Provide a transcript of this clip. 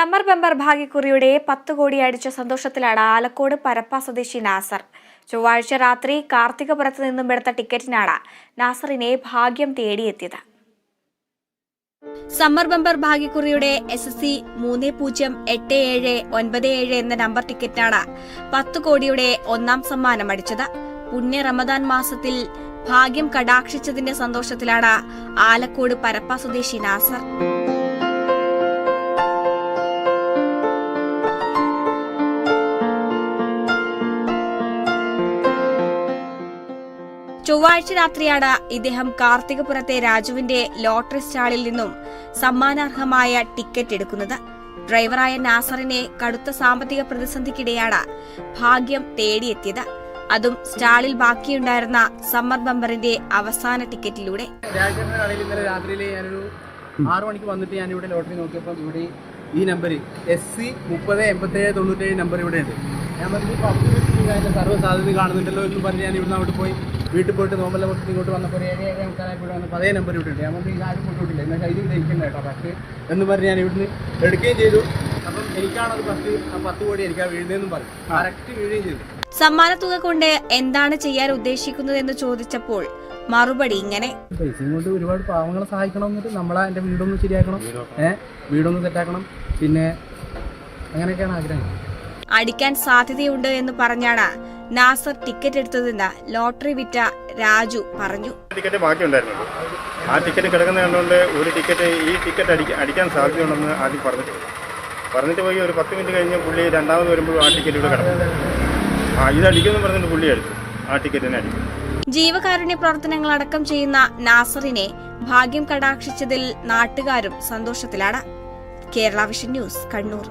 Summer bumper ഭാഗ്യക്കുറിയുടെ പത്ത് കോടി അടിച്ച സന്തോഷത്തിലാണ് ആലക്കോട് പരപ്പ സ്വദേശി നാസർ. ചൊവ്വാഴ്ച രാത്രി കാർത്തികപുരത്ത് നിന്നും എടുത്ത ടിക്കറ്റിനാണ് നാസറിനെ ഭാഗ്യം തേടിയെത്തിയത്. സമ്മർ ബമ്പർ ഭാഗ്യക്കുറിയുടെ എസ് എസ് സി മൂന്ന് പൂജ്യം എട്ട് ഏഴ് ഒൻപത് ഏഴ് എന്ന നമ്പർ ടിക്കറ്റാണ് പത്ത് കോടിയുടെ ഒന്നാം സമ്മാനം അടിച്ചത്. പുണ്യ റമദാൻ മാസത്തിൽ ഭാഗ്യം കടാക്ഷിച്ചതിന്റെ സന്തോഷത്തിലാണ് ആലക്കോട് പരപ്പ സ്വദേശി നാസർ. ചൊവ്വാഴ്ച രാത്രിയാണ് ഇദ്ദേഹം കാർത്തികപുരത്തെ രാജുവിന്റെ ലോട്ടറി സ്റ്റാളിൽ നിന്നും സമ്മാനാർഹമായ ടിക്കറ്റ് എടുക്കുന്നത്. ഡ്രൈവറായ നാസറിനെ കടുത്ത സാമ്പത്തിക പ്രതിസന്ധിക്കിടെയാണ് ഭാഗ്യം തേടിയെത്തിയത്. അതും സ്റ്റാളിൽ ബാക്കിയുണ്ടായിരുന്ന സമ്മർ ബംബറിന്റെ അവസാന ടിക്കറ്റിലൂടെ. ഇന്നലെ ഞാനൊരു ആറു മണിക്ക് വന്നിട്ട് ഞാൻ ഇവിടെ ലോട്ടറി നോക്കിയപ്പോൾ ഇവിടെ ഈ നമ്പർ എസ് സി മുപ്പത് എൺപത്തേഴ് തൊണ്ണൂറ്റേഴ് നമ്പർ ഇവിടെ ഉണ്ട് ഞാൻ പറഞ്ഞു സർവ സാധ്യത കാണുന്നുണ്ടല്ലോ എന്ന് പറഞ്ഞ് ഞാൻ ഇവിടുന്ന് അവിടെ പോയി. വീട്ടിൽ പോയിട്ട് നോമ്പല്ല കൊടുത്ത് ഇങ്ങോട്ട് വന്നപ്പോൾ ഏഴ് ഏഴ് ആൾക്കാരായിട്ട് വന്നപ്പോൾ അതേ നമ്പർ ഇവിടെ ഉണ്ട് ഞാൻ പറഞ്ഞു ഇത് ആരും കൊണ്ടുവിട്ടില്ല എന്നാൽ കയ്യിൽ ഇവിടെ കേട്ടോ ഫസ്റ്റ് എന്ന് പറഞ്ഞ് ഞാൻ ഇവിടുന്ന് എടുക്കുകയും ചെയ്തു. അപ്പം എനിക്കാണത് പത്ത് ആ പത്ത് കോടി എനിക്ക് ആ വീഴുന്നതെന്നും പറഞ്ഞു. കറക്റ്റ് വീഴുകയും ചെയ്തു. സമ്മാനത്തുക കൊണ്ട് എന്താണ് ചെയ്യാൻ ഉദ്ദേശിക്കുന്നതെന്ന് ചോദിച്ചപ്പോൾ മറുപടി ഇങ്ങനെ. പൈസ കൊണ്ട് ഒരുപാട് പാവങ്ങളെ സഹായിക്കണം എന്നിട്ട് നമ്മളെ എന്റെ വീടൊന്ന് ശരിയാക്കണം. ഏഹ് വീടൊന്ന് സെറ്റാക്കണം. പിന്നെ അങ്ങനെയൊക്കെയാണ് ആഗ്രഹം. അടിക്കാൻ സാധ്യതയുണ്ട് എന്ന് പറഞ്ഞാണ് നാസർ ടിക്കറ്റ് എടുത്തതെന്ന് ലോട്ടറി വിറ്റ രാജു പറഞ്ഞു. ടിക്കറ്റ് ഉണ്ടായിരുന്നു ആ ടിക്കറ്റ് കിടക്കുന്ന കണ്ടുകൊണ്ട് ഒരു ടിക്കറ്റ് ഈ ടിക്കറ്റ് അടിക്കാൻ അടിക്കാൻ സാധ്യതയുണ്ടെന്ന് ആദ്യം പറഞ്ഞിട്ട് പറഞ്ഞിട്ട് പോയി ഒരു പത്ത് മിനിറ്റ് കഴിഞ്ഞ് പുള്ളി രണ്ടാമത് വരുമ്പോഴും ആ ടിക്കറ്റ് ഇവിടെ കിടക്കും. ആ ഇത് അടിക്കുമെന്ന് പറഞ്ഞിട്ട് പുള്ളി അടിച്ചു. ആ ടിക്കറ്റിനെ അടിക്കും ജീവകാരുണ്യ പ്രവർത്തനങ്ങൾ അടക്കം ചെയ്യുന്ന നാസറിനെ ഭാഗ്യം കടാക്ഷിച്ചതിൽ നാട്ടുകാരും സന്തോഷത്തിലാണ്. Kerala Vision News Kannur.